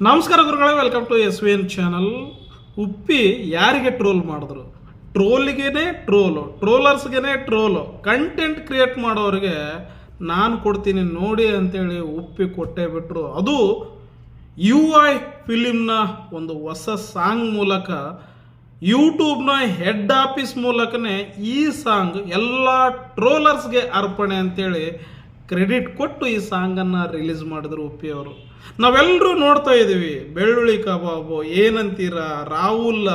ನಮಸ್ಕಾರ ಗುರುಗಳೇ welcome to S V N channel Uppi ಯಾರಿಗೆ ಟ್ರೋಲ್ ಮಾಡಿದ್ರು? ಟ್ರೋಲಿಗೇನೆ ಟ್ರೋಲು ಟ್ರೋಲರ್ಸ್ಗೇನೆ ಟ್ರೋಲು ಕಂಟೆಂಟ್ ಕ್ರಿಯೇಟ್ ಮಾಡೋರಿಗೆ ನಾನು ಕೊಡ್ತೀನಿ ನೋಡಿ ಅಂತೇಳಿ ಉಪ್ಪಿ ಕೊಟ್ಟೇ ಬಿಟ್ಟರು ಅದು ಯು ಐ ಫಿಲಿಮ್ನ ಒಂದು ಹೊಸ ಸಾಂಗ್ ಮೂಲಕ ಯೂಟ್ಯೂಬ್ನ ಹೆಡ್ ಆಫೀಸ್ ಮೂಲಕನೇ ಈ ಸಾಂಗ್ ಎಲ್ಲ ಟ್ರೋಲರ್ಸ್ಗೆ ಅರ್ಪಣೆ ಅಂತೇಳಿ ಕ್ರೆಡಿಟ್ ಕೊಟ್ಟು ಈ ಸಾಂಗನ್ನು ರಿಲೀಸ್ ಮಾಡಿದ್ರು ಉಪ್ಪಿ ಅವರು. ನಾವೆಲ್ಲರೂ ನೋಡ್ತಾ ಇದ್ದೀವಿ, ಬೆಳ್ಳುಳ್ಳಿ ಕಬಾಬು, ಏನಂತೀರ, ರಾಹುಲ್,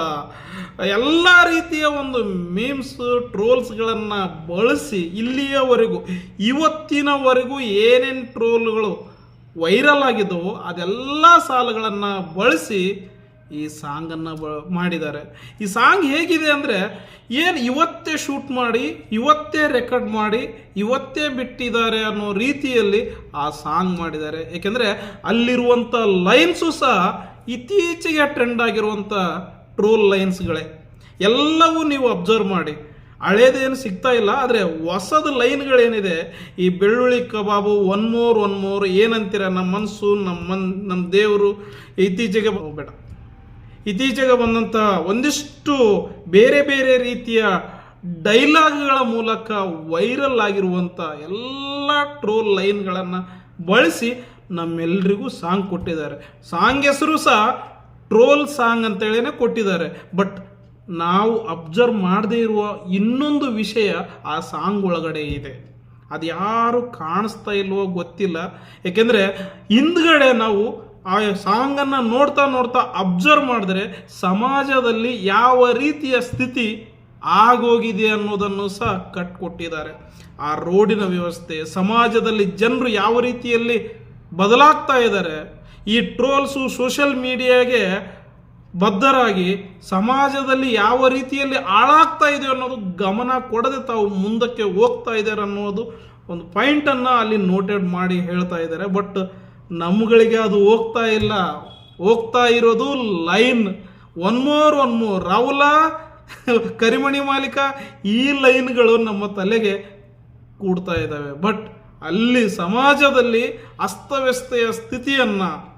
ಎಲ್ಲ ರೀತಿಯ ಒಂದು ಮೀಮ್ಸ್ ಟ್ರೋಲ್ಸ್ಗಳನ್ನು ಬಳಸಿ ಇಲ್ಲಿಯವರೆಗೂ, ಇವತ್ತಿನವರೆಗೂ ಏನೇನು ಟ್ರೋಲ್ಗಳು ವೈರಲ್ ಆಗಿದ್ದವು ಅದೆಲ್ಲ ಸಾಲುಗಳನ್ನು ಬಳಸಿ ಈ ಸಾಂಗನ್ನು ಬ, ಮಾಡಿದ್ದಾರೆ. ಈ ಸಾಂಗ್ ಹೇಗಿದೆ ಅಂದರೆ, ಏನು ಇವತ್ತೇ ಶೂಟ್ ಮಾಡಿ, ಇವತ್ತೇ ರೆಕಾರ್ಡ್ ಮಾಡಿ, ಇವತ್ತೇ ಬಿಟ್ಟಿದ್ದಾರೆ ಅನ್ನೋ ರೀತಿಯಲ್ಲಿ ಆ ಸಾಂಗ್ ಮಾಡಿದ್ದಾರೆ. ಏಕೆಂದರೆ ಅಲ್ಲಿರುವಂಥ ಲೈನ್ಸು ಸಹ ಇತ್ತೀಚೆಗೆ ಟ್ರೆಂಡ್ ಆಗಿರುವಂಥ ಟ್ರೋಲ್ ಲೈನ್ಸ್ಗಳೇ ಎಲ್ಲವೂ ನೀವು ಅಬ್ಸರ್ವ್ ಮಾಡಿ. ಹಳೇದೇನು ಸಿಗ್ತಾ ಇಲ್ಲ, ಆದರೆ ಹೊಸದು ಲೈನ್ಗಳೇನಿದೆ ಈ ಬೆಳ್ಳುಳ್ಳಿ ಕಬಾಬು ಒನ್ ಮೋರ್ ಒನ್ ಮೋರ್ ಏನಂತೀರ, ನಮ್ಮ ಮನಸ್ಸು ನಮ್ಮ ಮನ್, ನಮ್ಮ ದೇವರು, ಇತ್ತೀಚೆಗೆ ಬೇಡ. ಇತ್ತೀಚೆಗೆ ಬಂದಂಥ ಒಂದಿಷ್ಟು ಬೇರೆ ಬೇರೆ ರೀತಿಯ ಡೈಲಾಗ್ಗಳ ಮೂಲಕ ವೈರಲ್ ಆಗಿರುವಂಥ ಎಲ್ಲ ಟ್ರೋಲ್ ಲೈನ್ಗಳನ್ನು ಬಳಸಿ ನಮ್ಮೆಲ್ಲರಿಗೂ ಸಾಂಗ್ ಕೊಟ್ಟಿದ್ದಾರೆ. ಸಾಂಗ್ ಹೆಸರು ಸಹ ಟ್ರೋಲ್ ಸಾಂಗ್ ಅಂತೇಳೇ ಕೊಟ್ಟಿದ್ದಾರೆ. ಬಟ್ ನಾವು ಅಬ್ಸರ್ವ್ ಮಾಡದೇ ಇರುವ ಇನ್ನೊಂದು ವಿಷಯ ಆ ಸಾಂಗ್ ಒಳಗಡೆ ಇದೆ. ಅದು ಯಾರು ಕಾಣಿಸ್ತಾ ಇಲ್ವೋ ಗೊತ್ತಿಲ್ಲ. ಯಾಕೆಂದರೆ ಹಿಂದ್ಗಡೆ ನಾವು ಆ ಸಾಂಗನ್ನು ನೋಡ್ತಾ ನೋಡ್ತಾ ಅಬ್ಸರ್ವ್ ಮಾಡಿದ್ರೆ ಸಮಾಜದಲ್ಲಿ ಯಾವ ರೀತಿಯ ಸ್ಥಿತಿ ಆಗೋಗಿದೆ ಅನ್ನೋದನ್ನು ಸಹ ಕಟ್ಕೊಟ್ಟಿದ್ದಾರೆ. ಆ ರೋಡಿನ ವ್ಯವಸ್ಥೆ, ಸಮಾಜದಲ್ಲಿ ಜನರು ಯಾವ ರೀತಿಯಲ್ಲಿ ಬದಲಾಗ್ತಾ ಇದ್ದಾರೆ, ಈ ಟ್ರೋಲ್ಸು ಸೋಷಲ್ ಮೀಡಿಯಾಗೆ ಬದ್ಧರಾಗಿ ಸಮಾಜದಲ್ಲಿ ಯಾವ ರೀತಿಯಲ್ಲಿ ಹಾಳಾಗ್ತಾ ಇದೆ ಅನ್ನೋದು ಗಮನ ಕೊಡದೆ ತಾವು ಮುಂದಕ್ಕೆ ಹೋಗ್ತಾ ಇದ್ದಾರೆ ಅನ್ನೋದು ಒಂದು ಪಾಯಿಂಟನ್ನು ಅಲ್ಲಿ ನೋಟೆಡ್ ಮಾಡಿ ಹೇಳ್ತಾ ಇದ್ದಾರೆ. ಬಟ್ ನಮ್ಗಳಿಗೆ ಅದು ಹೋಗ್ತಾ ಇಲ್ಲ. ಹೋಗ್ತಾ ಇರೋದು line. One more one more Rahul, ಕರಿಮಣಿ ಮಾಲೀಕ ಈ ಲೈನ್ಗಳು ನಮ್ಮ ತಲೆಗೆ ಕೂಡ್ತಾ ಇದ್ದಾವೆ. ಬಟ್ ಅಲ್ಲಿ ಸಮಾಜದಲ್ಲಿ ಅಸ್ತವ್ಯಸ್ತೆಯ ಸ್ಥಿತಿಯನ್ನು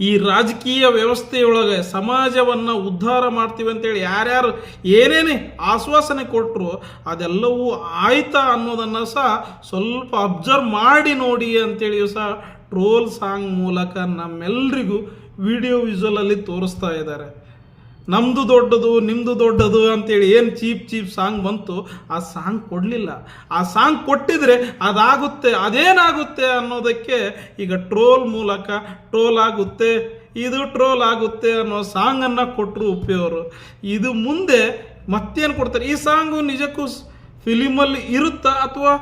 ಈ ರಾಜಕೀಯ ವ್ಯವಸ್ಥೆಯೊಳಗೆ ಸಮಾಜವನ್ನು ಉದ್ಧಾರ ಮಾಡ್ತೀವಿ ಅಂತೇಳಿ ಯಾರ್ಯಾರು ಏನೇನೇ ಆಶ್ವಾಸನೆ ಕೊಟ್ಟರು ಅದೆಲ್ಲವೂ ಆಯ್ತಾ ಅನ್ನೋದನ್ನು ಸಹ ಸ್ವಲ್ಪ ಅಬ್ಸರ್ವ್ ಮಾಡಿ ನೋಡಿ ಅಂತೇಳಿಯೂ ಸಹ ಟ್ರೋಲ್ ಸಾಂಗ್ ಮೂಲಕ ನಮ್ಮೆಲ್ಲರಿಗೂ ವಿಡಿಯೋ ವಿಜುವಲಲ್ಲಿ ತೋರಿಸ್ತಾ ಇದ್ದಾರೆ. ನಮ್ಮದು ದೊಡ್ಡದು ನಿಮ್ಮದು ದೊಡ್ಡದು ಅಂತೇಳಿ ಏನು ಚೀಪ್ ಚೀಪ್ ಸಾಂಗ್ ಬಂತು, ಆ ಸಾಂಗ್ ಕೊಡಲಿಲ್ಲ. ಆ ಸಾಂಗ್ ಕೊಟ್ಟಿದ್ರೆ ಅದಾಗುತ್ತೆ, ಅದೇನಾಗುತ್ತೆ ಅನ್ನೋದಕ್ಕೆ ಈಗ ಟ್ರೋಲ್ ಮೂಲಕ ಟ್ರೋಲ್ ಆಗುತ್ತೆ, ಇದು ಟ್ರೋಲ್ ಆಗುತ್ತೆ ಅನ್ನೋ ಸಾಂಗನ್ನು ಕೊಟ್ಟರು ಉಪ್ಪಿಯವರು ಇದು ಮುಂದೆ ಮತ್ತೇನು ಕೊಡ್ತಾರೆ? ಈ ಸಾಂಗು ನಿಜಕ್ಕೂ ಫಿಲಿಮಲ್ಲಿ ಇರುತ್ತಾ ಅಥವಾ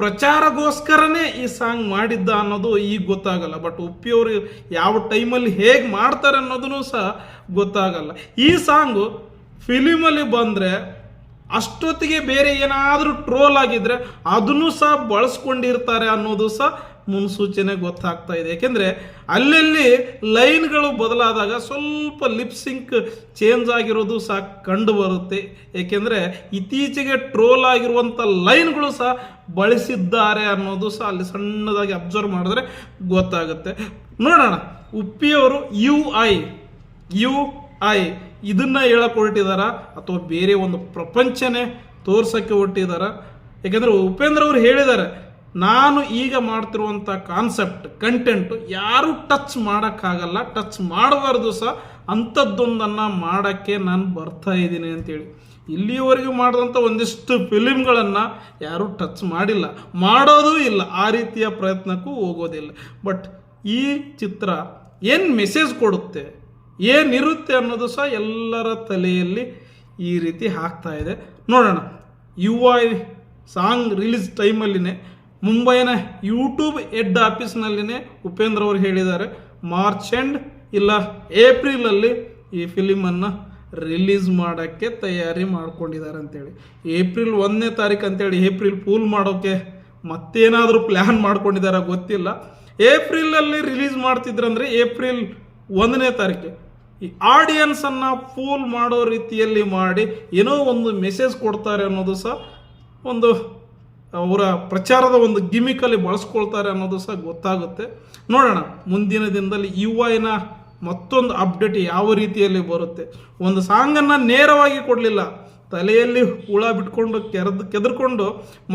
ಪ್ರಚಾರಗೋಸ್ಕರನೇ ಈ ಸಾಂಗ್ ಮಾಡಿದ್ದ ಅನ್ನೋದು ಈಗ ಗೊತ್ತಾಗಲ್ಲ. ಬಟ್ ಉಪ್ಪಿಯವರು ಯಾವ ಟೈಮಲ್ಲಿ ಹೇಗೆ ಮಾಡ್ತಾರೆ ಅನ್ನೋದನ್ನು ಸಹ ಗೊತ್ತಾಗಲ್ಲ. ಈ ಸಾಂಗು ಫಿಲಿಮಲ್ಲಿ ಬಂದರೆ ಅಷ್ಟೊತ್ತಿಗೆ ಬೇರೆ ಏನಾದರೂ ಟ್ರೋಲ್ ಆಗಿದ್ರೆ ಅದನ್ನು ಸಹ ಬಳಸ್ಕೊಂಡಿರ್ತಾರೆ ಅನ್ನೋದು ಸಹ ಮುನ್ಸೂಚನೆ ಗೊತ್ತಾಗ್ತಾ ಇದೆ. ಯಾಕೆಂದರೆ ಅಲ್ಲಲ್ಲಿ ಲೈನ್ಗಳು ಬದಲಾದಾಗ ಸ್ವಲ್ಪ ಲಿಪ್ಸಿಂಕ್ ಚೇಂಜ್ ಆಗಿರೋದು ಸಹ ಕಂಡು ಬರುತ್ತೆ. ಏಕೆಂದರೆ ಇತ್ತೀಚೆಗೆ ಟ್ರೋಲ್ ಆಗಿರುವಂಥ ಲೈನ್ಗಳು ಸಹ ಬಳಸಿದ್ದಾರೆ ಅನ್ನೋದು ಸಹ ಅಲ್ಲಿ ಸಣ್ಣದಾಗಿ ಅಬ್ಸರ್ವ್ ಮಾಡಿದ್ರೆ ಗೊತ್ತಾಗುತ್ತೆ. ನೋಡೋಣ, ಉಪ್ಪಿಯವರು ಯು ಐ ಯು ಐ ಇದನ್ನು ಹೇಳಕ್ ಹೊರಟಿದಾರ ಅಥವಾ ಬೇರೆ ಒಂದು ಪ್ರಪಂಚನೇ ತೋರ್ಸೋಕ್ಕೆ ಹೊರಟಿದಾರ? ಯಾಕಂದ್ರೆ ಉಪೇಂದ್ರ ಅವರು ಹೇಳಿದ್ದಾರೆ ನಾನು ಈಗ ಮಾಡ್ತಿರುವಂಥ ಕಾನ್ಸೆಪ್ಟ್ ಕಂಟೆಂಟ್ ಯಾರು ಟಚ್ ಮಾಡೋಕ್ಕಾಗಲ್ಲ ಟಚ್ ಮಾಡಬಾರ್ದು ಸಹ ಅಂಥದ್ದೊಂದನ್ನು ಮಾಡೋಕ್ಕೆ ನಾನು ಬರ್ತಾ ಇದ್ದೀನಿ ಅಂತೇಳಿ. ಇಲ್ಲಿಯವರೆಗೂ ಮಾಡಿದಂಥ ಒಂದಿಷ್ಟು ಫಿಲಿಮ್ಗಳನ್ನು ಯಾರೂ ಟಚ್ ಮಾಡಿಲ್ಲ. ಮಾಡೋದೂ ಇಲ್ಲ, ಆ ರೀತಿಯ ಪ್ರಯತ್ನಕ್ಕೂ ಹೋಗೋದಿಲ್ಲ. ಬಟ್ ಈ ಚಿತ್ರ ಏನು ಮೆಸೇಜ್ ಕೊಡುತ್ತೆ, ಏನಿರುತ್ತೆ ಅನ್ನೋದು ಸಹ ಎಲ್ಲರ ತಲೆಯಲ್ಲಿ ಈ ರೀತಿ ಹಾಕ್ತಾ ಇದೆ. ನೋಡೋಣ ಯು ಐ ಸಾಂಗ್ ರಿಲೀಸ್ ಟೈಮಲ್ಲಿನೇ ಮುಂಬೈನ ಯೂಟ್ಯೂಬ್ ಹೆಡ್ ಆಫೀಸ್ನಲ್ಲಿನೇ ಉಪೇಂದ್ರ ಅವರು ಹೇಳಿದ್ದಾರೆ. ಮಾರ್ಚ್ ಎಂಡ್ ಇಲ್ಲ ಏಪ್ರಿಲಲ್ಲಿ ಈ ಫಿಲಿಮನ್ನು ರಿಲೀಸ್ ಮಾಡೋಕ್ಕೆ ತಯಾರಿ ಮಾಡ್ಕೊಂಡಿದ್ದಾರೆ ಅಂತೇಳಿ. ಏಪ್ರಿಲ್ ಒಂದನೇ ತಾರೀಕು ಅಂತೇಳಿ ಏಪ್ರಿಲ್ ಪೂಲ್ ಮಾಡೋಕ್ಕೆ ಮತ್ತೇನಾದರೂ ಪ್ಲ್ಯಾನ್ ಮಾಡ್ಕೊಂಡಿದ್ದಾರೆ ಗೊತ್ತಿಲ್ಲ. ಏಪ್ರಿಲಲ್ಲಿ ರಿಲೀಸ್ ಮಾಡ್ತಿದ್ರಂದರೆ ಏಪ್ರಿಲ್ ಒಂದನೇ ತಾರೀಕು ಈ ಆಡಿಯನ್ಸನ್ನು ಫೂಲ್ ಮಾಡೋ ರೀತಿಯಲ್ಲಿ ಮಾಡಿ ಏನೋ ಒಂದು ಮೆಸೇಜ್ ಕೊಡ್ತಾರೆ ಅನ್ನೋದು ಸಹ ಒಂದು ಅವರ ಪ್ರಚಾರದ ಒಂದು ಗಿಮಿಕಲ್ಲಿ ಬಳಸ್ಕೊಳ್ತಾರೆ ಅನ್ನೋದು ಸಹ ಗೊತ್ತಾಗುತ್ತೆ. ನೋಡೋಣ, ಮುಂದಿನ ದಿನದಲ್ಲಿ ಯುವನ ಮತ್ತೊಂದು ಅಪ್ಡೇಟ್ ಯಾವ ರೀತಿಯಲ್ಲಿ ಬರುತ್ತೆ. ಒಂದು ಸಾಂಗನ್ನು ನೇರವಾಗಿ ಕೊಡಲಿಲ್ಲ. ತಲೆಯಲ್ಲಿ ಹುಳ ಬಿಟ್ಕೊಂಡು ಕೆರೆದು, ಕೆದರ್ಕೊಂಡು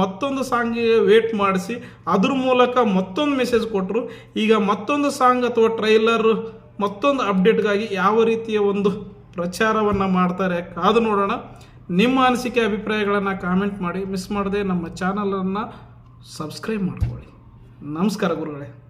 ಮತ್ತೊಂದು ಸಾಂಗಿಗೆ ವೇಟ್ ಮಾಡಿಸಿ, ಅದ್ರ ಮೂಲಕ ಮತ್ತೊಂದು ಮೆಸೇಜ್ ಕೊಟ್ಟರು ಈಗ ಮತ್ತೊಂದು ಸಾಂಗ್ ಅಥವಾ ಟ್ರೈಲರ್ ಮತ್ತೊಂದು ಅಪ್ಡೇಟ್ಗಾಗಿ ಯಾವ ರೀತಿಯ ಒಂದು ಪ್ರಚಾರವನ್ನು ಮಾಡ್ತಾರೆ ಕಾದು ನೋಡೋಣ. ನಿಮ್ಮ ಅನಿಸಿಕೆ ಅಭಿಪ್ರಾಯಗಳನ್ನು ಕಾಮೆಂಟ್ ಮಾಡಿ ಮಿಸ್ ಮಾಡದೆ ನಮ್ಮ ಚಾನಲನ್ನು ಸಬ್ಸ್ಕ್ರೈಬ್ ಮಾಡ್ಕೊಳ್ಳಿ. ನಮಸ್ಕಾರ ಗುರುಗಳೇ.